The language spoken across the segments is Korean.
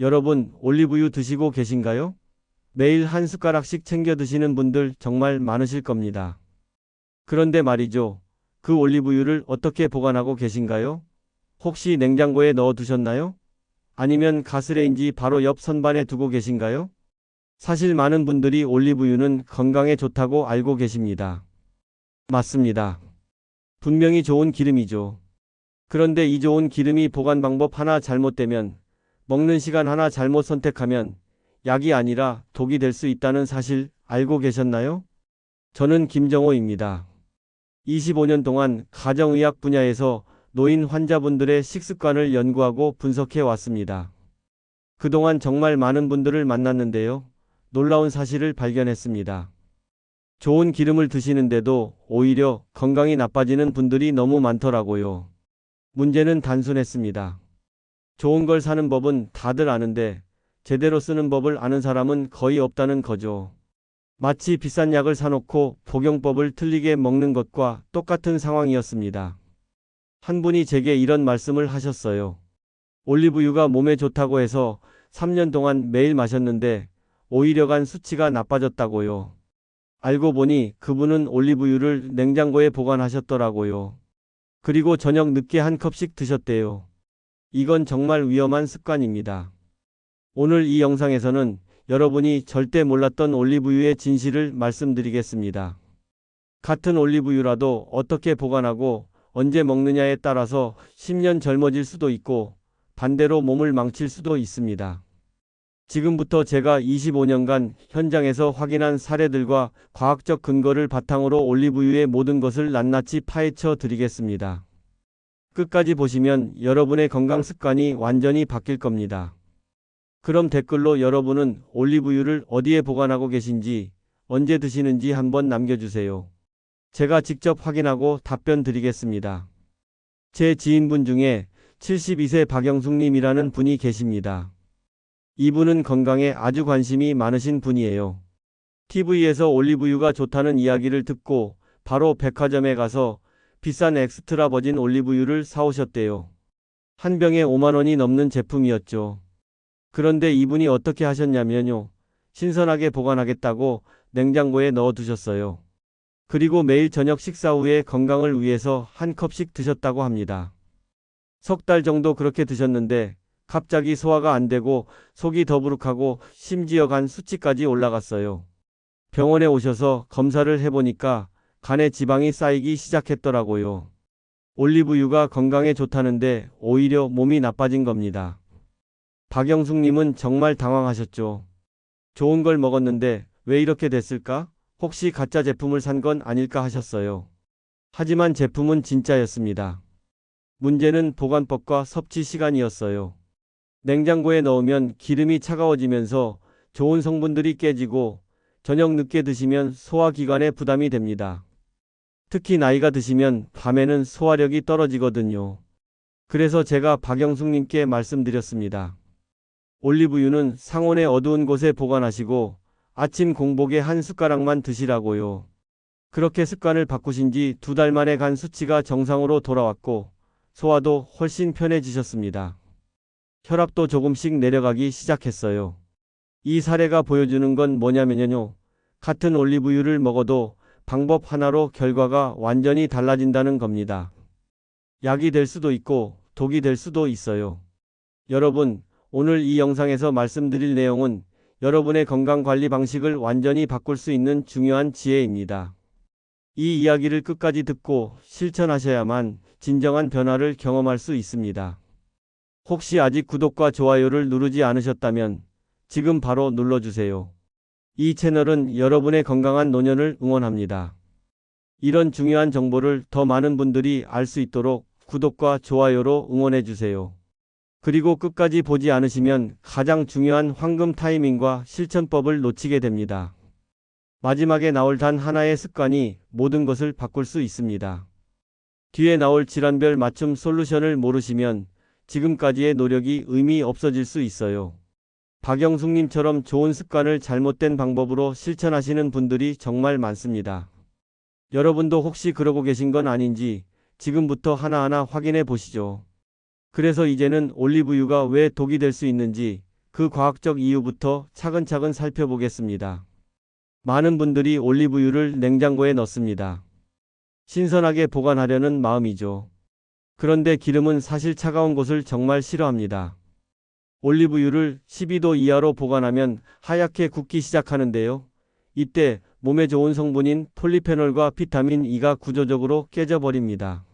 여러분, 올리브유 드시고 계신가요? 매일 한 숟가락씩 챙겨 드시는 분들 정말 많으실 겁니다. 그런데 말이죠. 그 올리브유를 어떻게 보관하고 계신가요? 혹시 냉장고에 넣어 두셨나요? 아니면 가스레인지 바로 옆 선반에 두고 계신가요? 사실 많은 분들이 올리브유는 건강에 좋다고 알고 계십니다. 맞습니다. 분명히 좋은 기름이죠. 그런데 이 좋은 기름이 보관 방법 하나 잘못되면 먹는 시간 하나 잘못 선택하면 약이 아니라 독이 될 수 있다는 사실 알고 계셨나요? 저는 김정호입니다. 25년 동안 가정의학 분야에서 노인 환자분들의 식습관을 연구하고 분석해 왔습니다. 그동안 정말 많은 분들을 만났는데요. 놀라운 사실을 발견했습니다. 좋은 기름을 드시는데도 오히려 건강이 나빠지는 분들이 너무 많더라고요. 문제는 단순했습니다. 좋은 걸 사는 법은 다들 아는데 제대로 쓰는 법을 아는 사람은 거의 없다는 거죠. 마치 비싼 약을 사놓고 복용법을 틀리게 먹는 것과 똑같은 상황이었습니다. 한 분이 제게 이런 말씀을 하셨어요. 올리브유가 몸에 좋다고 해서 3년 동안 매일 마셨는데 오히려 간 수치가 나빠졌다고요. 알고 보니 그분은 올리브유를 냉장고에 보관하셨더라고요. 그리고 저녁 늦게 한 컵씩 드셨대요. 이건 정말 위험한 습관입니다. 오늘 이 영상에서는 여러분이 절대 몰랐던 올리브유의 진실을 말씀드리겠습니다. 같은 올리브유라도 어떻게 보관하고 언제 먹느냐에 따라서 10년 젊어질 수도 있고 반대로 몸을 망칠 수도 있습니다. 지금부터 제가 25년간 현장에서 확인한 사례들과 과학적 근거를 바탕으로 올리브유의 모든 것을 낱낱이 파헤쳐 드리겠습니다. 끝까지 보시면 여러분의 건강 습관이 완전히 바뀔 겁니다. 그럼 댓글로 여러분은 올리브유를 어디에 보관하고 계신지, 언제 드시는지 한번 남겨주세요. 제가 직접 확인하고 답변 드리겠습니다. 제 지인분 중에 72세 박영숙님이라는 분이 계십니다. 이분은 건강에 아주 관심이 많으신 분이에요. TV에서 올리브유가 좋다는 이야기를 듣고 바로 백화점에 가서 비싼 엑스트라 버진 올리브유를 사오셨대요. 한 병에 5만원이 넘는 제품이었죠. 그런데 이분이 어떻게 하셨냐면요. 신선하게 보관하겠다고 냉장고에 넣어 두셨어요. 그리고 매일 저녁 식사 후에 건강을 위해서 한 컵씩 드셨다고 합니다. 석 달 정도 그렇게 드셨는데 갑자기 소화가 안 되고 속이 더부룩하고 심지어 간 수치까지 올라갔어요. 병원에 오셔서 검사를 해보니까 간에 지방이 쌓이기 시작했더라고요. 올리브유가 건강에 좋다는데 오히려 몸이 나빠진 겁니다. 박영숙님은 정말 당황하셨죠. 좋은 걸 먹었는데 왜 이렇게 됐을까? 혹시 가짜 제품을 산 건 아닐까 하셨어요. 하지만 제품은 진짜였습니다. 문제는 보관법과 섭취 시간이었어요. 냉장고에 넣으면 기름이 차가워지면서 좋은 성분들이 깨지고 저녁 늦게 드시면 소화기관에 부담이 됩니다. 특히 나이가 드시면 밤에는 소화력이 떨어지거든요. 그래서 제가 박영숙님께 말씀드렸습니다. 올리브유는 상온의 어두운 곳에 보관하시고 아침 공복에 한 숟가락만 드시라고요. 그렇게 습관을 바꾸신 지 두 달 만에 간 수치가 정상으로 돌아왔고 소화도 훨씬 편해지셨습니다. 혈압도 조금씩 내려가기 시작했어요. 이 사례가 보여주는 건 뭐냐면요. 같은 올리브유를 먹어도 방법 하나로 결과가 완전히 달라진다는 겁니다. 약이 될 수도 있고 독이 될 수도 있어요. 여러분, 오늘 이 영상에서 말씀드릴 내용은 여러분의 건강 관리 방식을 완전히 바꿀 수 있는 중요한 지혜입니다. 이 이야기를 끝까지 듣고 실천하셔야만 진정한 변화를 경험할 수 있습니다. 혹시 아직 구독과 좋아요를 누르지 않으셨다면 지금 바로 눌러주세요. 이 채널은 여러분의 건강한 노년을 응원합니다. 이런 중요한 정보를 더 많은 분들이 알 수 있도록 구독과 좋아요로 응원해주세요. 그리고 끝까지 보지 않으시면 가장 중요한 황금 타이밍과 실천법을 놓치게 됩니다. 마지막에 나올 단 하나의 습관이 모든 것을 바꿀 수 있습니다. 뒤에 나올 질환별 맞춤 솔루션을 모르시면 지금까지의 노력이 의미 없어질 수 있어요. 박영숙님처럼 좋은 습관을 잘못된 방법으로 실천하시는 분들이 정말 많습니다. 여러분도 혹시 그러고 계신 건 아닌지 지금부터 하나하나 확인해 보시죠. 그래서 이제는 올리브유가 왜 독이 될 수 있는지 그 과학적 이유부터 차근차근 살펴보겠습니다. 많은 분들이 올리브유를 냉장고에 넣습니다. 신선하게 보관하려는 마음이죠. 그런데 기름은 사실 차가운 곳을 정말 싫어합니다. 올리브유를 12도 이하로 보관하면 하얗게 굳기 시작하는데요. 이때 몸에 좋은 성분인 폴리페놀과 비타민 E가 구조적으로 깨져버립니다.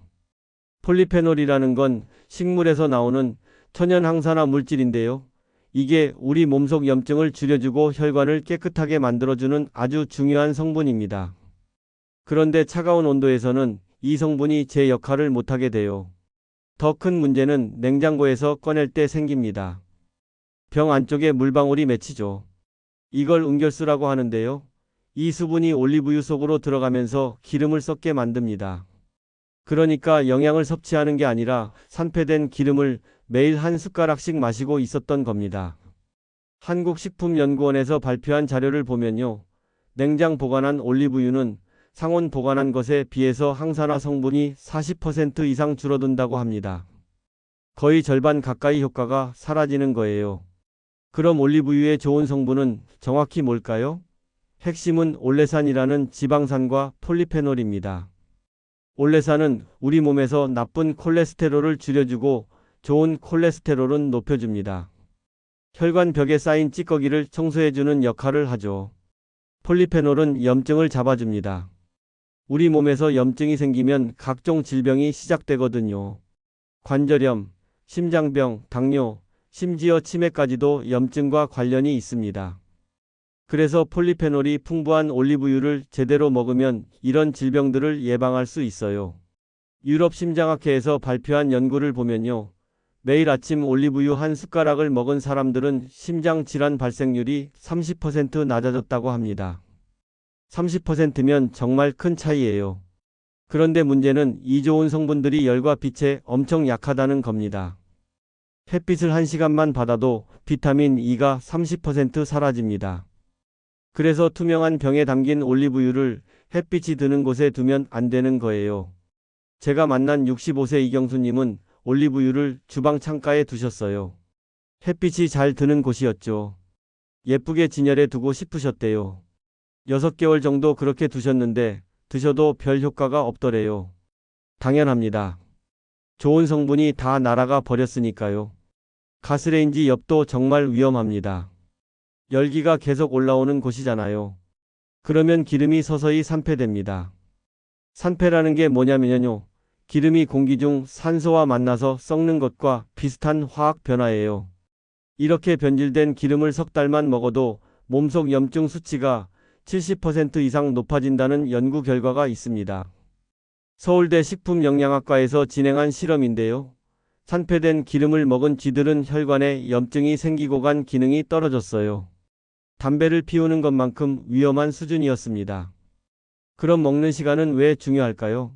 폴리페놀이라는 건 식물에서 나오는 천연 항산화 물질인데요. 이게 우리 몸속 염증을 줄여주고 혈관을 깨끗하게 만들어주는 아주 중요한 성분입니다. 그런데 차가운 온도에서는 이 성분이 제 역할을 못하게 돼요. 더 큰 문제는 냉장고에서 꺼낼 때 생깁니다. 병 안쪽에 물방울이 맺히죠. 이걸 응결수라고 하는데요. 이 수분이 올리브유 속으로 들어가면서 기름을 썩게 만듭니다. 그러니까 영양을 섭취하는 게 아니라 산패된 기름을 매일 한 숟가락씩 마시고 있었던 겁니다. 한국식품연구원에서 발표한 자료를 보면요. 냉장 보관한 올리브유는 상온 보관한 것에 비해서 항산화 성분이 40% 이상 줄어든다고 합니다. 거의 절반 가까이 효과가 사라지는 거예요. 그럼 올리브유의 좋은 성분은 정확히 뭘까요? 핵심은 올레산이라는 지방산과 폴리페놀입니다. 올레산은 우리 몸에서 나쁜 콜레스테롤을 줄여주고 좋은 콜레스테롤은 높여줍니다. 혈관 벽에 쌓인 찌꺼기를 청소해주는 역할을 하죠. 폴리페놀은 염증을 잡아줍니다. 우리 몸에서 염증이 생기면 각종 질병이 시작되거든요. 관절염, 심장병, 당뇨, 심지어 치매까지도 염증과 관련이 있습니다. 그래서 폴리페놀이 풍부한 올리브유를 제대로 먹으면 이런 질병들을 예방할 수 있어요. 유럽 심장학회에서 발표한 연구를 보면요. 매일 아침 올리브유 한 숟가락을 먹은 사람들은 심장 질환 발생률이 30% 낮아졌다고 합니다. 30%면 정말 큰 차이예요. 그런데 문제는 이 좋은 성분들이 열과 빛에 엄청 약하다는 겁니다. 햇빛을 1시간만 받아도 비타민 E가 30% 사라집니다. 그래서 투명한 병에 담긴 올리브유를 햇빛이 드는 곳에 두면 안 되는 거예요. 제가 만난 65세 이경수님은 올리브유를 주방 창가에 두셨어요. 햇빛이 잘 드는 곳이었죠. 예쁘게 진열해 두고 싶으셨대요. 6개월 정도 그렇게 두셨는데 드셔도 별 효과가 없더래요. 당연합니다. 좋은 성분이 다 날아가 버렸으니까요. 가스레인지 옆도 정말 위험합니다. 열기가 계속 올라오는 곳이잖아요. 그러면 기름이 서서히 산패됩니다. 산패라는 게 뭐냐면요. 기름이 공기 중 산소와 만나서 썩는 것과 비슷한 화학 변화예요. 이렇게 변질된 기름을 석 달만 먹어도 몸속 염증 수치가 70% 이상 높아진다는 연구 결과가 있습니다. 서울대 식품영양학과에서 진행한 실험인데요. 산패된 기름을 먹은 쥐들은 혈관에 염증이 생기고 간 기능이 떨어졌어요. 담배를 피우는 것만큼 위험한 수준이었습니다. 그럼 먹는 시간은 왜 중요할까요?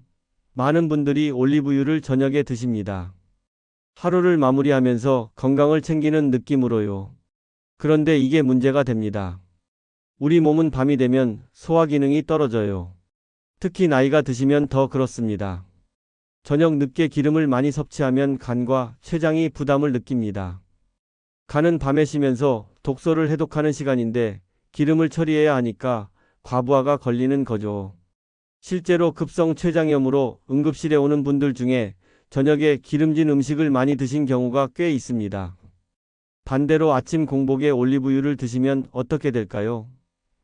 많은 분들이 올리브유를 저녁에 드십니다. 하루를 마무리하면서 건강을 챙기는 느낌으로요. 그런데 이게 문제가 됩니다. 우리 몸은 밤이 되면 소화 기능이 떨어져요. 특히 나이가 드시면 더 그렇습니다. 저녁 늦게 기름을 많이 섭취하면 간과 췌장이 부담을 느낍니다. 간은 밤에 쉬면서 독소를 해독하는 시간인데 기름을 처리해야 하니까 과부하가 걸리는 거죠. 실제로 급성 췌장염으로 응급실에 오는 분들 중에 저녁에 기름진 음식을 많이 드신 경우가 꽤 있습니다. 반대로 아침 공복에 올리브유를 드시면 어떻게 될까요?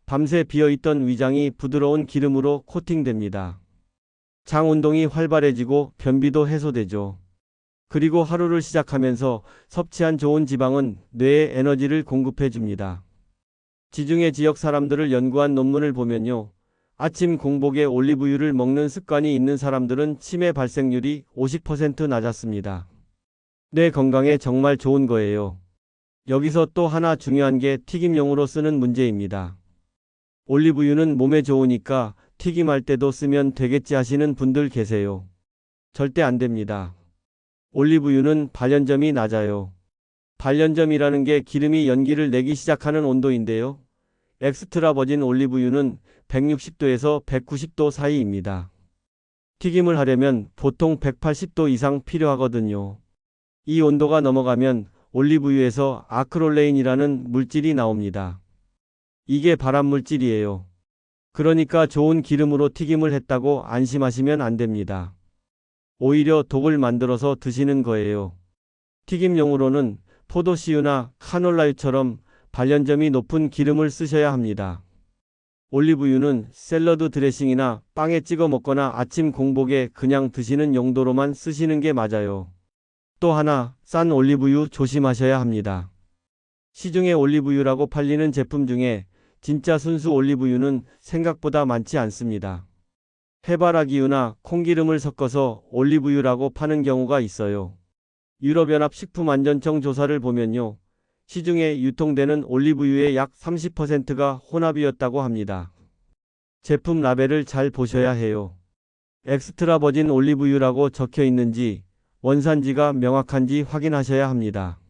밤새 비어있던 위장이 부드러운 기름으로 코팅됩니다. 장 운동이 활발해지고 변비도 해소되죠. 그리고 하루를 시작하면서 섭취한 좋은 지방은 뇌에 에너지를 공급해 줍니다. 지중해 지역 사람들을 연구한 논문을 보면요. 아침 공복에 올리브유를 먹는 습관이 있는 사람들은 치매 발생률이 50% 낮았습니다. 뇌 건강에 정말 좋은 거예요. 여기서 또 하나 중요한 게 튀김용으로 쓰는 문제입니다. 올리브유는 몸에 좋으니까 튀김할 때도 쓰면 되겠지 하시는 분들 계세요. 절대 안 됩니다. 올리브유는 발연점이 낮아요. 발연점이라는 게 기름이 연기를 내기 시작하는 온도인데요. 엑스트라 버진 올리브유는 160도에서 190도 사이입니다. 튀김을 하려면 보통 180도 이상 필요하거든요. 이 온도가 넘어가면 올리브유에서 아크롤레인이라는 물질이 나옵니다. 이게 발암 물질이에요. 그러니까 좋은 기름으로 튀김을 했다고 안심하시면 안 됩니다. 오히려 독을 만들어서 드시는 거예요. 튀김용으로는 포도씨유나 카놀라유처럼 발연점이 높은 기름을 쓰셔야 합니다. 올리브유는 샐러드 드레싱이나 빵에 찍어 먹거나 아침 공복에 그냥 드시는 용도로만 쓰시는 게 맞아요. 또 하나, 싼 올리브유 조심하셔야 합니다. 시중에 올리브유라고 팔리는 제품 중에 진짜 순수 올리브유는 생각보다 많지 않습니다. 해바라기유나 콩기름을 섞어서 올리브유라고 파는 경우가 있어요. 유럽연합 식품안전청 조사를 보면요. 시중에 유통되는 올리브유의 약 30%가 혼합이었다고 합니다. 제품 라벨을 잘 보셔야 해요. 엑스트라 버진 올리브유라고 적혀 있는지 원산지가 명확한지 확인하셔야 합니다.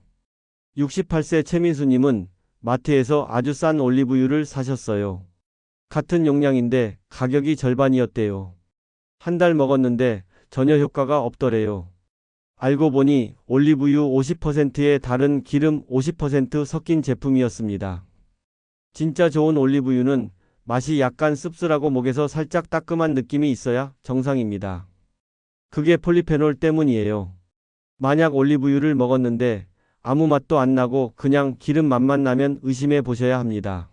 68세 최민수님은 마트에서 아주 싼 올리브유를 사셨어요. 같은 용량인데 가격이 절반이었대요. 한 달 먹었는데 전혀 효과가 없더래요. 알고 보니 올리브유 50%에 다른 기름 50% 섞인 제품이었습니다. 진짜 좋은 올리브유는 맛이 약간 씁쓸하고 목에서 살짝 따끔한 느낌이 있어야 정상입니다. 그게 폴리페놀 때문이에요. 만약 올리브유를 먹었는데 아무 맛도 안 나고 그냥 기름 맛만 나면 의심해 보셔야 합니다.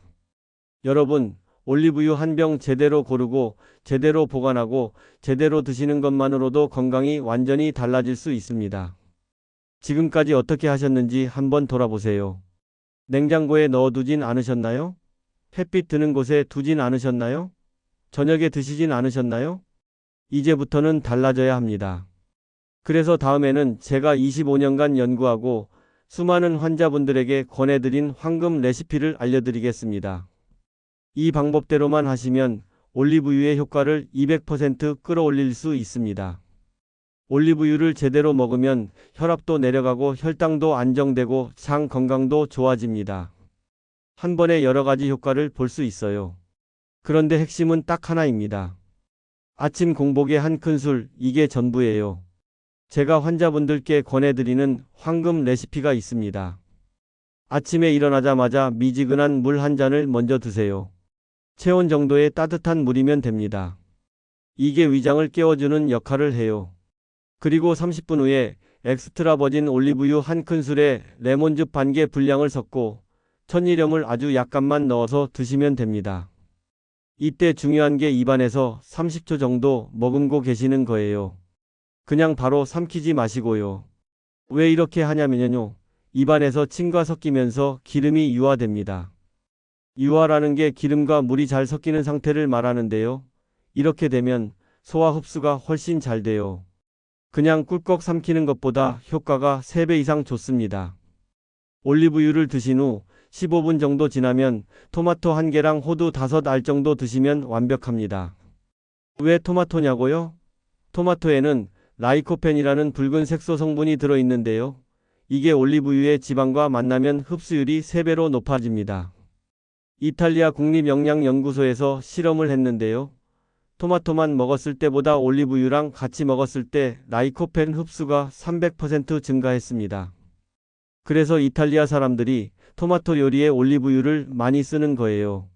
여러분, 올리브유 한 병 제대로 고르고 제대로 보관하고 제대로 드시는 것만으로도 건강이 완전히 달라질 수 있습니다. 지금까지 어떻게 하셨는지 한번 돌아보세요. 냉장고에 넣어두진 않으셨나요? 햇빛 드는 곳에 두진 않으셨나요? 저녁에 드시진 않으셨나요? 이제부터는 달라져야 합니다. 그래서 다음에는 제가 25년간 연구하고 수많은 환자분들에게 권해드린 황금 레시피를 알려드리겠습니다. 이 방법대로만 하시면 올리브유의 효과를 200% 끌어올릴 수 있습니다. 올리브유를 제대로 먹으면 혈압도 내려가고 혈당도 안정되고 장 건강도 좋아집니다. 한 번에 여러 가지 효과를 볼 수 있어요. 그런데 핵심은 딱 하나입니다. 아침 공복에 한 큰술, 이게 전부예요. 제가 환자분들께 권해드리는 황금 레시피가 있습니다. 아침에 일어나자마자 미지근한 물 한 잔을 먼저 드세요. 체온 정도의 따뜻한 물이면 됩니다. 이게 위장을 깨워주는 역할을 해요. 그리고 30분 후에 엑스트라 버진 올리브유 한 큰술에 레몬즙 반 개 분량을 섞고 천일염을 아주 약간만 넣어서 드시면 됩니다. 이때 중요한 게 입안에서 30초 정도 머금고 계시는 거예요. 그냥 바로 삼키지 마시고요. 왜 이렇게 하냐면요. 입안에서 침과 섞이면서 기름이 유화됩니다. 유화라는 게 기름과 물이 잘 섞이는 상태를 말하는데요. 이렇게 되면 소화 흡수가 훨씬 잘 돼요. 그냥 꿀꺽 삼키는 것보다 효과가 3배 이상 좋습니다. 올리브유를 드신 후 15분 정도 지나면 토마토 한 개랑 호두 5알 정도 드시면 완벽합니다. 왜 토마토냐고요? 토마토에는 라이코펜이라는 붉은 색소 성분이 들어있는데요. 이게 올리브유의 지방과 만나면 흡수율이 3배로 높아집니다. 이탈리아 국립영양연구소에서 실험을 했는데요. 토마토만 먹었을 때보다 올리브유랑 같이 먹었을 때 라이코펜 흡수가 300% 증가했습니다. 그래서 이탈리아 사람들이 토마토 요리에 올리브유를 많이 쓰는 거예요.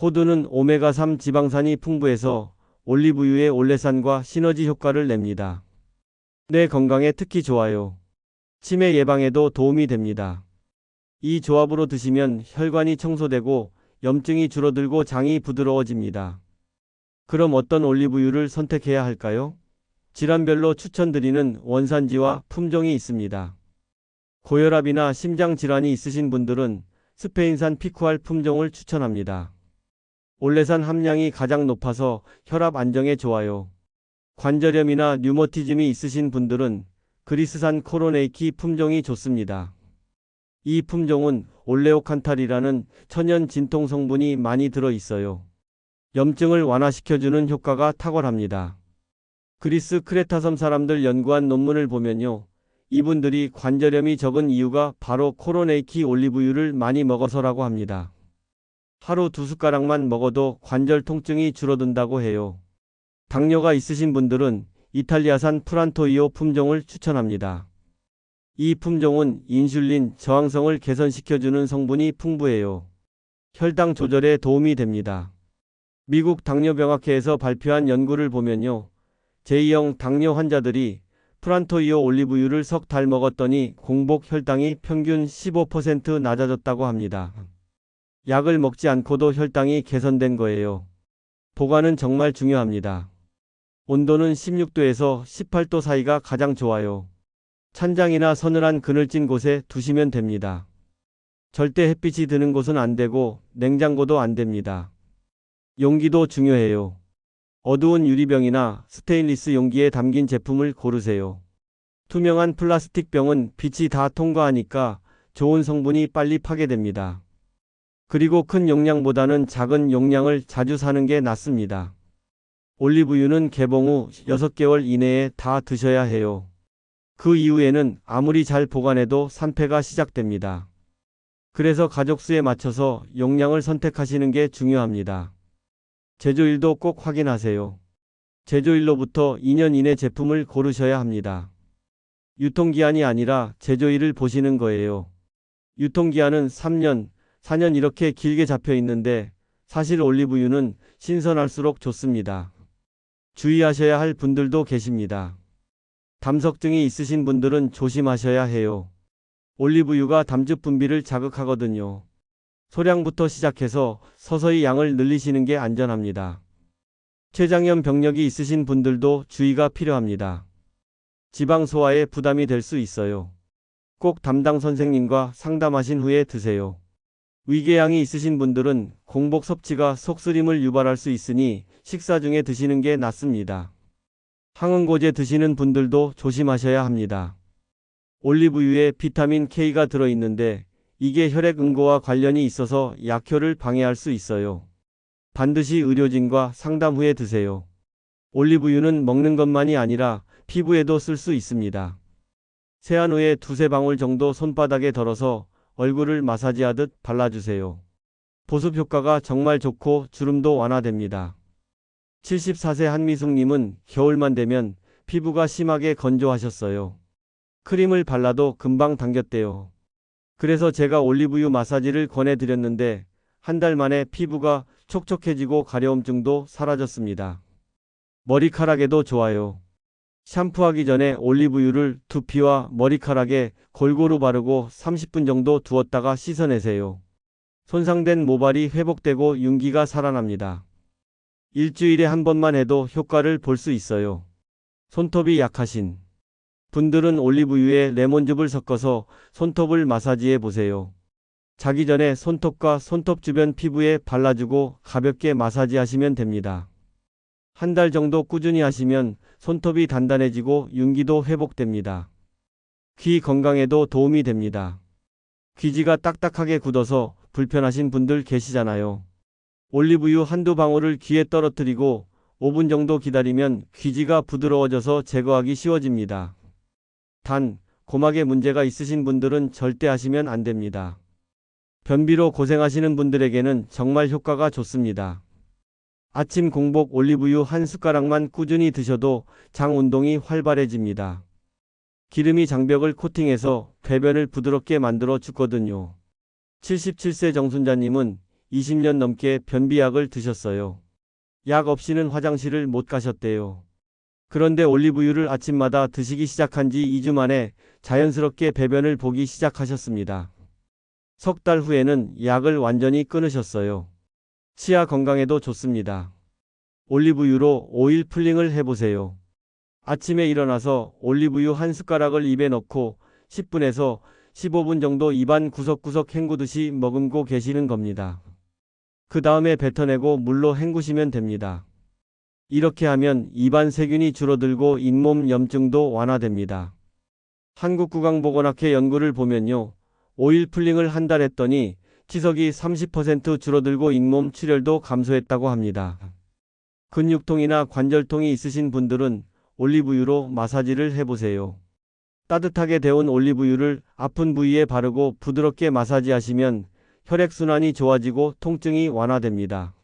호두는 오메가3 지방산이 풍부해서 올리브유의 올레산과 시너지 효과를 냅니다. 뇌 건강에 특히 좋아요. 치매 예방에도 도움이 됩니다. 이 조합으로 드시면 혈관이 청소되고 염증이 줄어들고 장이 부드러워집니다. 그럼 어떤 올리브유를 선택해야 할까요? 질환별로 추천드리는 원산지와 품종이 있습니다. 고혈압이나 심장 질환이 있으신 분들은 스페인산 피쿠알 품종을 추천합니다. 올레산 함량이 가장 높아서 혈압 안정에 좋아요. 관절염이나 류머티즘이 있으신 분들은 그리스산 코로네이키 품종이 좋습니다. 이 품종은 올레오칸탈이라는 천연 진통 성분이 많이 들어 있어요. 염증을 완화시켜주는 효과가 탁월합니다. 그리스 크레타섬 사람들 연구한 논문을 보면요. 이분들이 관절염이 적은 이유가 바로 코로네이키 올리브유를 많이 먹어서라고 합니다. 하루 두 숟가락만 먹어도 관절 통증이 줄어든다고 해요. 당뇨가 있으신 분들은 이탈리아산 프란토이오 품종을 추천합니다. 이 품종은 인슐린 저항성을 개선시켜주는 성분이 풍부해요. 혈당 조절에 도움이 됩니다. 미국 당뇨병학회에서 발표한 연구를 보면요. 제2형 당뇨 환자들이 프란토이오 올리브유를 석 달 먹었더니 공복 혈당이 평균 15% 낮아졌다고 합니다. 약을 먹지 않고도 혈당이 개선된 거예요. 보관은 정말 중요합니다. 온도는 16도에서 18도 사이가 가장 좋아요. 찬장이나 서늘한 그늘진 곳에 두시면 됩니다. 절대 햇빛이 드는 곳은 안 되고 냉장고도 안 됩니다. 용기도 중요해요. 어두운 유리병이나 스테인리스 용기에 담긴 제품을 고르세요. 투명한 플라스틱 병은 빛이 다 통과하니까 좋은 성분이 빨리 파괴됩니다. 그리고 큰 용량보다는 작은 용량을 자주 사는 게 낫습니다. 올리브유는 개봉 후 6개월 이내에 다 드셔야 해요. 그 이후에는 아무리 잘 보관해도 산패가 시작됩니다. 그래서 가족 수에 맞춰서 용량을 선택하시는 게 중요합니다. 제조일도 꼭 확인하세요. 제조일로부터 2년 이내 제품을 고르셔야 합니다. 유통기한이 아니라 제조일을 보시는 거예요. 유통기한은 3년, 4년 이렇게 길게 잡혀 있는데 사실 올리브유는 신선할수록 좋습니다. 주의하셔야 할 분들도 계십니다. 담석증이 있으신 분들은 조심하셔야 해요. 올리브유가 담즙 분비를 자극하거든요. 소량부터 시작해서 서서히 양을 늘리시는 게 안전합니다. 췌장염 병력이 있으신 분들도 주의가 필요합니다. 지방 소화에 부담이 될 수 있어요. 꼭 담당 선생님과 상담하신 후에 드세요. 위궤양이 있으신 분들은 공복 섭취가 속쓰림을 유발할 수 있으니 식사 중에 드시는 게 낫습니다. 항응고제 드시는 분들도 조심하셔야 합니다. 올리브유에 비타민 K가 들어있는데 이게 혈액 응고와 관련이 있어서 약효를 방해할 수 있어요. 반드시 의료진과 상담 후에 드세요. 올리브유는 먹는 것만이 아니라 피부에도 쓸 수 있습니다. 세안 후에 두세 방울 정도 손바닥에 덜어서 얼굴을 마사지하듯 발라주세요. 보습 효과가 정말 좋고 주름도 완화됩니다. 74세 한미숙님은 겨울만 되면 피부가 심하게 건조하셨어요. 크림을 발라도 금방 당겼대요. 그래서 제가 올리브유 마사지를 권해드렸는데 한 달 만에 피부가 촉촉해지고 가려움증도 사라졌습니다. 머리카락에도 좋아요. 샴푸하기 전에 올리브유를 두피와 머리카락에 골고루 바르고 30분 정도 두었다가 씻어내세요. 손상된 모발이 회복되고 윤기가 살아납니다. 일주일에 한 번만 해도 효과를 볼 수 있어요. 손톱이 약하신 분들은 올리브유에 레몬즙을 섞어서 손톱을 마사지해 보세요. 자기 전에 손톱과 손톱 주변 피부에 발라주고 가볍게 마사지 하시면 됩니다. 한 달 정도 꾸준히 하시면 손톱이 단단해지고 윤기도 회복됩니다. 귀 건강에도 도움이 됩니다. 귀지가 딱딱하게 굳어서 불편하신 분들 계시잖아요. 올리브유 한두 방울을 귀에 떨어뜨리고 5분 정도 기다리면 귀지가 부드러워져서 제거하기 쉬워집니다. 단, 고막에 문제가 있으신 분들은 절대 하시면 안 됩니다. 변비로 고생하시는 분들에게는 정말 효과가 좋습니다. 아침 공복 올리브유 한 숟가락만 꾸준히 드셔도 장 운동이 활발해집니다. 기름이 장벽을 코팅해서 배변을 부드럽게 만들어 주거든요. 77세 정순자님은 20년 넘게 변비약을 드셨어요. 약 없이는 화장실을 못 가셨대요. 그런데 올리브유를 아침마다 드시기 시작한 지 2주 만에 자연스럽게 배변을 보기 시작하셨습니다. 석 달 후에는 약을 완전히 끊으셨어요. 치아 건강에도 좋습니다. 올리브유로 오일 풀링을 해보세요. 아침에 일어나서 올리브유 한 숟가락을 입에 넣고 10분에서 15분 정도 입안 구석구석 헹구듯이 머금고 계시는 겁니다. 그 다음에 뱉어내고 물로 헹구시면 됩니다. 이렇게 하면 입안 세균이 줄어들고 잇몸 염증도 완화됩니다. 한국구강보건학회 연구를 보면요. 오일 풀링을 한 달 했더니 치석이 30% 줄어들고 잇몸 출혈도 감소했다고 합니다. 근육통이나 관절통이 있으신 분들은 올리브유로 마사지를 해보세요. 따뜻하게 데운 올리브유를 아픈 부위에 바르고 부드럽게 마사지하시면 혈액순환이 좋아지고 통증이 완화됩니다.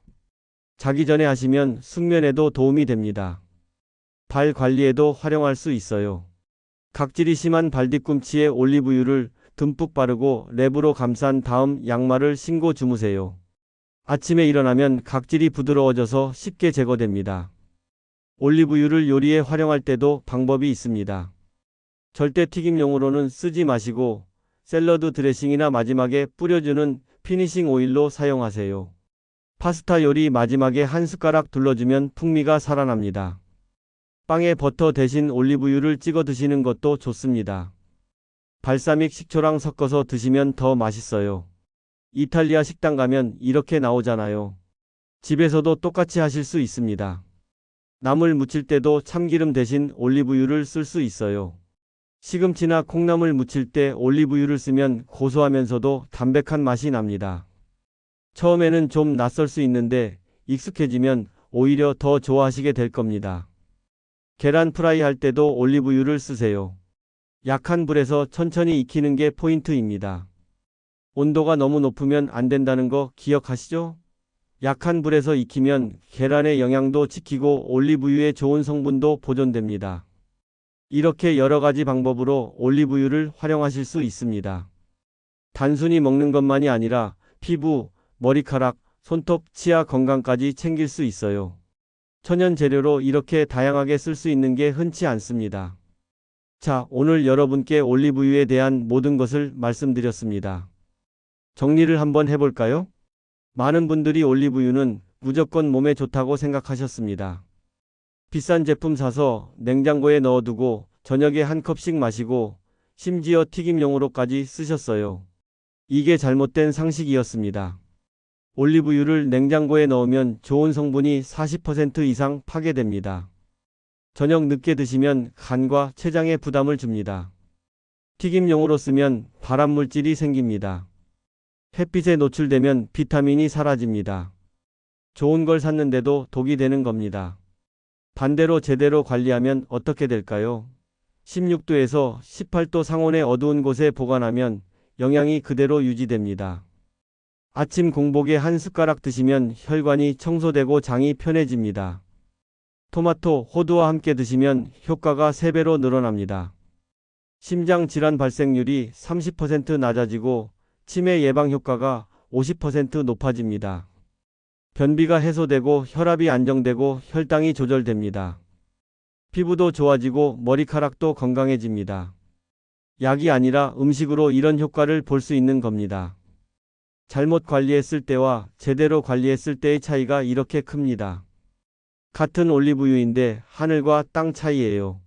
자기 전에 하시면 숙면에도 도움이 됩니다. 발 관리에도 활용할 수 있어요. 각질이 심한 발뒤꿈치에 올리브유를 듬뿍 바르고 랩으로 감싼 다음 양말을 신고 주무세요. 아침에 일어나면 각질이 부드러워져서 쉽게 제거됩니다. 올리브유를 요리에 활용할 때도 방법이 있습니다. 절대 튀김용으로는 쓰지 마시고 샐러드 드레싱이나 마지막에 뿌려주는 피니싱 오일로 사용하세요. 파스타 요리 마지막에 한 숟가락 둘러주면 풍미가 살아납니다. 빵에 버터 대신 올리브유를 찍어 드시는 것도 좋습니다. 발사믹 식초랑 섞어서 드시면 더 맛있어요. 이탈리아 식당 가면 이렇게 나오잖아요. 집에서도 똑같이 하실 수 있습니다. 나물 무칠 때도 참기름 대신 올리브유를 쓸 수 있어요. 시금치나 콩나물 무칠 때 올리브유를 쓰면 고소하면서도 담백한 맛이 납니다. 처음에는 좀 낯설 수 있는데 익숙해지면 오히려 더 좋아하시게 될 겁니다. 계란 프라이 할 때도 올리브유를 쓰세요. 약한 불에서 천천히 익히는 게 포인트입니다. 온도가 너무 높으면 안 된다는 거 기억하시죠? 약한 불에서 익히면 계란의 영양도 지키고 올리브유의 좋은 성분도 보존됩니다. 이렇게 여러 가지 방법으로 올리브유를 활용하실 수 있습니다. 단순히 먹는 것만이 아니라 피부, 머리카락, 손톱, 치아 건강까지 챙길 수 있어요. 천연 재료로 이렇게 다양하게 쓸 수 있는 게 흔치 않습니다. 자, 오늘 여러분께 올리브유에 대한 모든 것을 말씀드렸습니다. 정리를 한번 해볼까요? 많은 분들이 올리브유는 무조건 몸에 좋다고 생각하셨습니다. 비싼 제품 사서 냉장고에 넣어두고 저녁에 한 컵씩 마시고 심지어 튀김용으로까지 쓰셨어요. 이게 잘못된 상식이었습니다. 올리브유를 냉장고에 넣으면 좋은 성분이 40% 이상 파괴됩니다. 저녁 늦게 드시면 간과 췌장에 부담을 줍니다. 튀김용으로 쓰면 발암물질이 생깁니다. 햇빛에 노출되면 비타민이 사라집니다. 좋은 걸 샀는데도 독이 되는 겁니다. 반대로 제대로 관리하면 어떻게 될까요? 16도에서 18도 상온의 어두운 곳에 보관하면 영양이 그대로 유지됩니다. 아침 공복에 한 숟가락 드시면 혈관이 청소되고 장이 편해집니다. 토마토, 호두와 함께 드시면 효과가 3배로 늘어납니다. 심장 질환 발생률이 30% 낮아지고 치매 예방 효과가 50% 높아집니다. 변비가 해소되고 혈압이 안정되고 혈당이 조절됩니다. 피부도 좋아지고 머리카락도 건강해집니다. 약이 아니라 음식으로 이런 효과를 볼 수 있는 겁니다. 잘못 관리했을 때와 제대로 관리했을 때의 차이가 이렇게 큽니다. 같은 올리브유인데 하늘과 땅 차이예요.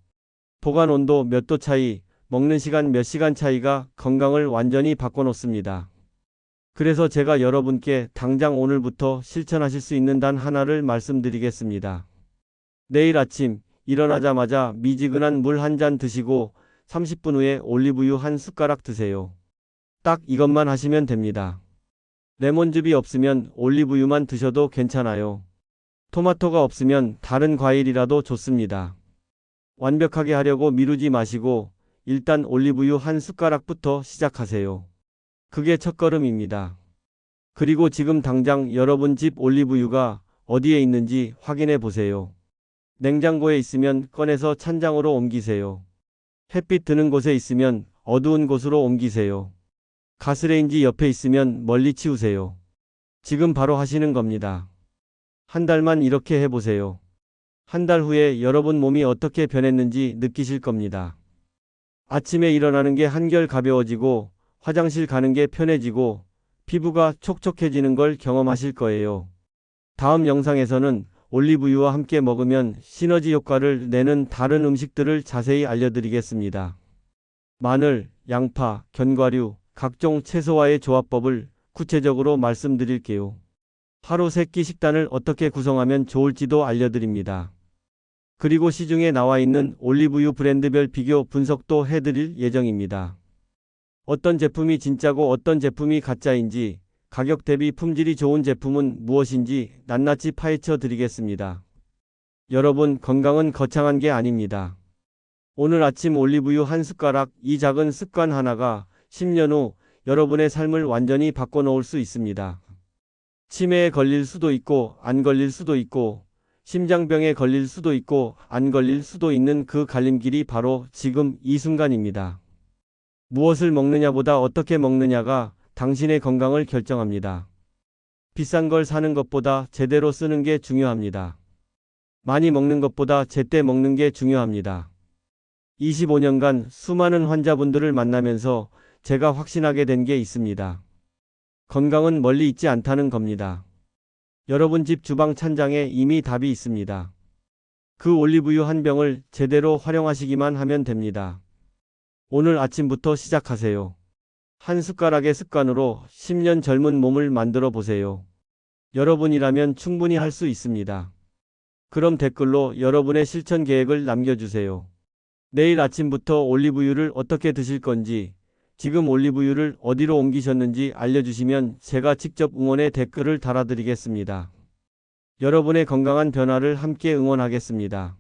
보관 온도 몇 도 차이, 먹는 시간 몇 시간 차이가 건강을 완전히 바꿔놓습니다. 그래서 제가 여러분께 당장 오늘부터 실천하실 수 있는 단 하나를 말씀드리겠습니다. 내일 아침 일어나자마자 미지근한 물 한 잔 드시고 30분 후에 올리브유 한 숟가락 드세요. 딱 이것만 하시면 됩니다. 레몬즙이 없으면 올리브유만 드셔도 괜찮아요. 토마토가 없으면 다른 과일이라도 좋습니다. 완벽하게 하려고 미루지 마시고 일단 올리브유 한 숟가락부터 시작하세요. 그게 첫걸음입니다. 그리고 지금 당장 여러분 집 올리브유가 어디에 있는지 확인해 보세요. 냉장고에 있으면 꺼내서 찬장으로 옮기세요. 햇빛 드는 곳에 있으면 어두운 곳으로 옮기세요. 가스레인지 옆에 있으면 멀리 치우세요. 지금 바로 하시는 겁니다. 한 달만 이렇게 해보세요. 한 달 후에 여러분 몸이 어떻게 변했는지 느끼실 겁니다. 아침에 일어나는 게 한결 가벼워지고 화장실 가는 게 편해지고 피부가 촉촉해지는 걸 경험하실 거예요. 다음 영상에서는 올리브유와 함께 먹으면 시너지 효과를 내는 다른 음식들을 자세히 알려드리겠습니다. 마늘, 양파, 견과류, 각종 채소와의 조합법을 구체적으로 말씀드릴게요. 하루 세끼 식단을 어떻게 구성하면 좋을지도 알려드립니다. 그리고 시중에 나와 있는 올리브유 브랜드별 비교 분석도 해드릴 예정입니다. 어떤 제품이 진짜고 어떤 제품이 가짜인지, 가격 대비 품질이 좋은 제품은 무엇인지 낱낱이 파헤쳐 드리겠습니다. 여러분, 건강은 거창한 게 아닙니다. 오늘 아침 올리브유 한 숟가락, 이 작은 습관 하나가 10년 후 여러분의 삶을 완전히 바꿔놓을 수 있습니다. 치매에 걸릴 수도 있고, 안 걸릴 수도 있고, 심장병에 걸릴 수도 있고 안 걸릴 수도 있는 그 갈림길이 바로 지금 이 순간입니다. 무엇을 먹느냐보다 어떻게 먹느냐가 당신의 건강을 결정합니다. 비싼 걸 사는 것보다 제대로 쓰는 게 중요합니다. 많이 먹는 것보다 제때 먹는 게 중요합니다. 25년간 수많은 환자분들을 만나면서 제가 확신하게 된 게 있습니다. 건강은 멀리 있지 않다는 겁니다. 여러분 집 주방 찬장에 이미 답이 있습니다. 그 올리브유 한 병을 제대로 활용하시기만 하면 됩니다. 오늘 아침부터 시작하세요. 한 숟가락의 습관으로 10년 젊은 몸을 만들어 보세요. 여러분이라면 충분히 할 수 있습니다. 그럼 댓글로 여러분의 실천 계획을 남겨주세요. 내일 아침부터 올리브유를 어떻게 드실 건지, 지금 올리브유를 어디로 옮기셨는지 알려주시면 제가 직접 응원의 댓글을 달아드리겠습니다. 여러분의 건강한 변화를 함께 응원하겠습니다.